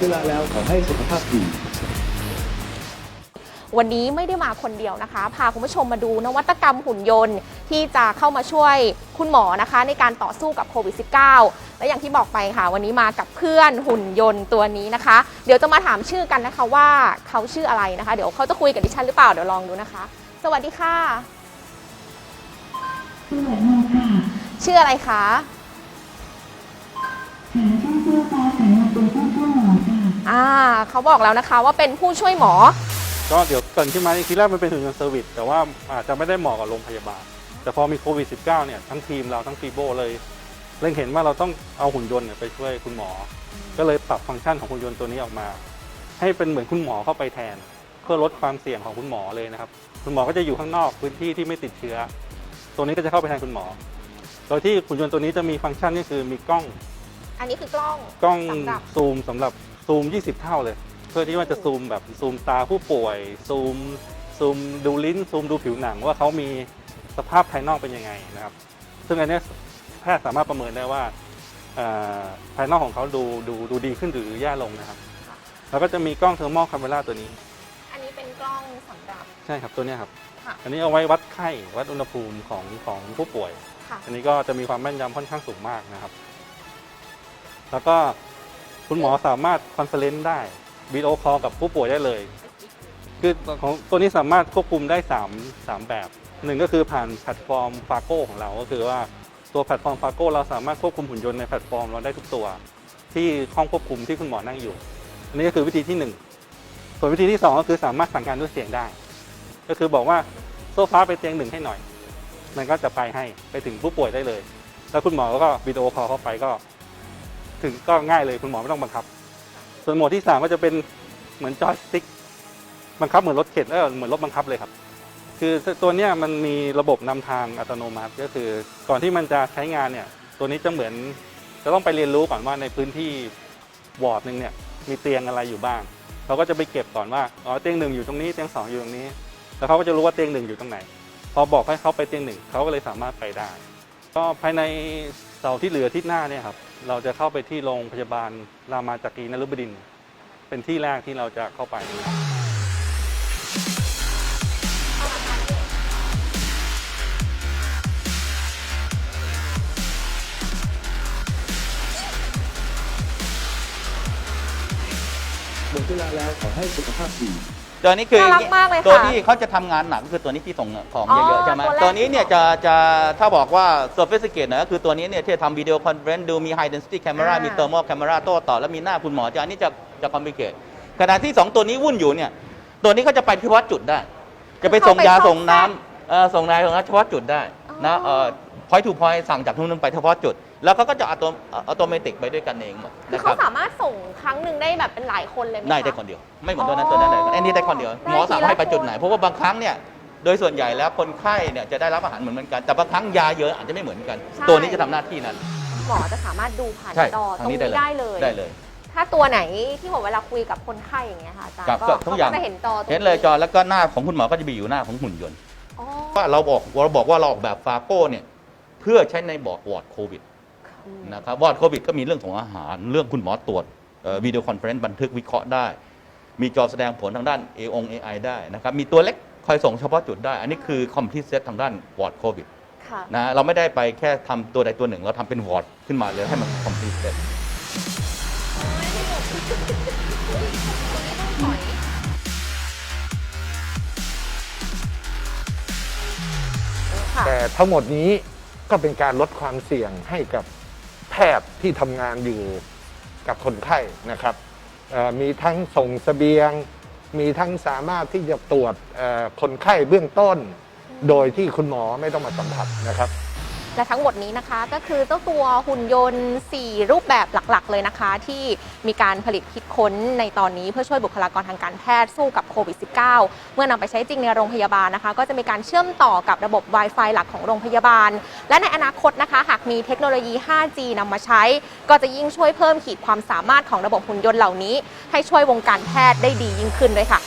เวลาแล้วขอให้สุขภาพดีวันนี้ไม่ได้มาคนเดียวนะคะ พาคุณผู้ชมมาดูนวัตกรรมหุ่นยนต์ ที่จะเข้ามาช่วยคุณหมอนะคะ ในการต่อสู้กับโควิด -19 และอย่างที่บอกไปค่ะ วันนี้มากับเพื่อนหุ่นยนต์ตัวนี้นะคะ เดี๋ยวจะมาถามชื่อกันนะคะว่าเขาชื่ออะไรนะคะ เดี๋ยวเขาจะคุยกับดิฉันหรือเปล่าเดี๋ยวลองดูนะคะ สวัสดีค่ะสวัสดีค่ะชื่ออะไรคะ เขาบอกแล้วนะคะว่าเป็นผู้ช่วยหมอ ก็เดี๋ยวเกรินขึ้นมาทีแรกมันเป็นหุ่นยนต์เซอร์วิสแต่ว่าอาจจะไม่ได้เหมาะกับโรงพยาบาล แต่พอมีโควิด -19 เนี่ยทั้งทีมเราทั้งฟีโบเลยเล็งเห็นว่าเราต้องเอาหุ่นยนต์เนี่ยไปช่วยคุณหมอ ก็เลยปรับฟังก์ชันของหุ่นยนต์ตัวนี้ออกมา ให้เป็นเหมือนคุณหมอเข้าไปแทน เพื่อลดความเสี่ยงของคุณหมอเลยนะครับคุณหมอก็จะอยู่ข้างนอกพื้นที่ที่ไม่ติดเชื้อ ตัวนี้ก็จะเข้าไปแทนคุณหมอ โดยที่หุ่นยนต์ตัวนี้จะมีฟังก์ชันก็คือมีกล้อง อันนี้คือกล้องกล้องสำหรับซูมสำหรับ ซูม 20 เท่าเลย เพื่อที่ว่าจะซูมแบบซูมตาผู้ป่วย ซูมซูมดูลิ้น ซูมดูผิวหนังว่าเขามีสภาพภายนอกเป็นยังไงนะครับ ซึ่งอันเนี้ยแพทย์สามารถประเมินได้ว่าเอ่อภายนอกของเขาดูดูดูดีขึ้นหรือแย่ลงนะครับ แล้วก็จะมีกล้องเทอร์โมคาเมราตัวนี้ อันนี้เป็นกล้องสำหรับ ใช่ครับตัวเนี้ยครับค่ะอันนี้เอาไว้วัดไข้วัดอุณหภูมิของของผู้ป่วยค่ะอันนี้ก็จะมีความแม่นยำค่อนข้างสูงมากนะครับ แล้วก็ คุณหมอสามารถคอนเฟอเรนซ์ได้วิดีโอคอลกับผู้ป่วยได้เลย คือของตัวนี้สามารถควบคุมได้ 3 3 แบบหนึ่งก็คือผ่านแพลตฟอร์มฟาโก้ของเรา ก็คือว่าตัวแพลตฟอร์มฟาโก้เราสามารถควบคุมหุ่นยนต์ในแพลตฟอร์มเราได้ทุกตัว ที่ห้องควบคุมที่คุณหมอนั่งอยู่ อันนี้ก็คือวิธีที่หนึ่งส่วนวิธีที่สองก็คือสามารถสั่งการด้วยเสียงได้ ก็คือบอกว่าโซฟาไปเตียงหนึ่งให้หน่อย มันก็จะไปให้ไปถึงผู้ป่วยได้เลย แล้วคุณหมอก็วิดีโอคอลเข้าไปก็ ถึงก็ง่ายเลยคุณหมอไม่ต้องบังคับ ส่วนโหมดที่สามก็จะเป็นเหมือนจอยสติ๊กบังคับเหมือนรถเข็นเออเหมือนรถบังคับเลยครับ คือตัวนี้มันมีระบบนำทางอัตโนมัติ ก็คือก่อนที่มันจะใช้งานเนี่ย ตัวนี้จะเหมือนจะต้องไปเรียนรู้ก่อนว่าในพื้นที่วอร์ดหนึ่งเนี่ยมีเตียงอะไรอยู่บ้างเขาก็จะไปเก็บก่อนว่าอ๋อเตียงหนึ่งอยู่ตรงนี้เตียงสองอยู่ตรงนี้ แล้วเขาก็จะรู้ว่าเตียงหนึ่งอยู่ตรงไหน พอบอกให้เขาไปเตียงหนึ่งเขาก็เลยสามารถไปได้ ก็ภายในเสาร์ที่เหลือที่หน้าเนี่ยครับ เราจะเข้าไปที่โรงพยาบาลรามาจากรีนฤบดิน เป็นที่แรกที่เราจะเข้าไป หมดเวลาแล้วขอให้สุขภาพดี ตัวนี้คือน่ารักมากเลยค่ะตัวที่เขาจะทำงานหนักก็คือตัวนี้ที่ส่งของอ๋อเยอะๆใช่ไหมตัวแรกตัวนี้เนี่ยจะจะถ้าบอกว่า sophisticated นะก็คือตัวนี้เนี่ยที่จะทำวิดีโอคอนเฟอเรนซ์ดูมี high density camera อ่ามี มี thermal camera โต้ต่อแล้วมีหน้าคุณหมอจะอันนี้จะจะ complicated ขณะที่ 2 ตัวนี้วุ่นอยู่เนี่ยตัวนี้เขาจะไปเฉพาะจุดได้ จะไปส่งยาส่งน้ำเอ่อส่งนายส่งน้ำเฉพาะจุดได้นะเอ่อ point to point สั่งจากทุนนึงไปเฉพาะจุด แล้วเขาก็จะอัตโนอัตโนมัติไปด้วยกันเองหมดคือนะคเขารับสามารถส่งครั้งหนึ่งได้แบบเป็นหลายคนเลยไหมคะ ได้ได้คนเดียว ไม่เหมือนตัวนั้นตัวนั้นเลยอ๋ออันนี้ได้คนเดียวได้หมอสั่งทีละให้ไปจุดไหนคนเพราะว่าบางครั้งเนี่ยโดยส่วนใหญ่แล้วคนไข้เนี่ยจะได้รับอาหารเหมือนกัน แต่บางครั้งยาเยอะอาจจะไม่เหมือนกันตัวนี้จะทำหน้าที่นั้นหมอจะสามารถดูผ่านใช่จอตทารงงนี้นี้ได้เลย ได้เลย ถ้าตัวไหนที่ผมเวลาคุยกับคนไข้อย่างเงี้ยค่ะอาจารย์ครับก็ก็ทุเขากอย่างก็จะเห็นจอตรงเห็นเลยจอแล้วก็หน้าของคุณหมอก็จะมีอยู่หน้าของหุ่นยนต์ อ๋อว่าเราบอกเราบอกว่าเราออกแบบฟาโก้เนี่ยเพื่อใช้ในบอร์ดวอร์ดโควิดอืม นะครับวอร์ดโควิดก็มีเรื่องของอาหาร เรื่องคุณหมอตรวจวิดีโอคอนเฟอเรนซ์บันทึกวิเคราะห์ได้ มีจอแสดงผลทางด้าน A อง AI ได้นะครับ มีตัวเล็กคอยส่งเฉพาะจุดได้ อันนี้คือคอมพิวเซตทางด้านวอร์ดโควิดค่ะนะเราไม่ได้ไปแค่ทำตัวใดตัวหนึ่ง เราทำเป็นวอร์ดขึ้นมาเลยให้มันคอมพลีทเสร็จค่ะแต่ทั้งหมดนี้ก็เป็นการลดความเสี่ยงให้กับแพ ทย์ที่ทำงานอยู่กับคนไข้นะครับมีทั้งส่งเสบียง มีทั้งสามารถที่จะตรวจคนไข้เบื้องต้น โดยที่คุณหมอไม่ต้องมาสัมผัสนะครับ และทั้งหมดนี้นะคะก็คือเจ้าตัวหุ่นยนต์ 4 รูปแบบหลักๆ เลยนะคะ ที่มีการผลิตคิดค้นในตอนนี้เพื่อช่วยบุคลากรทางการแพทย์สู้กับโควิด -19 เมื่อนำไปใช้จริงในโรงพยาบาลนะคะ ก็จะมีการเชื่อมต่อกับระบบ Wi-Fi หลักของโรงพยาบาล และในอนาคตนะคะ หากมีเทคโนโลยี 5G นำมาใช้ ก็จะยิ่งช่วยเพิ่มขีดความสามารถของระบบหุ่นยนต์เหล่านี้ ให้ช่วยวงการแพทย์ได้ดียิ่งขึ้นด้วยค่ะ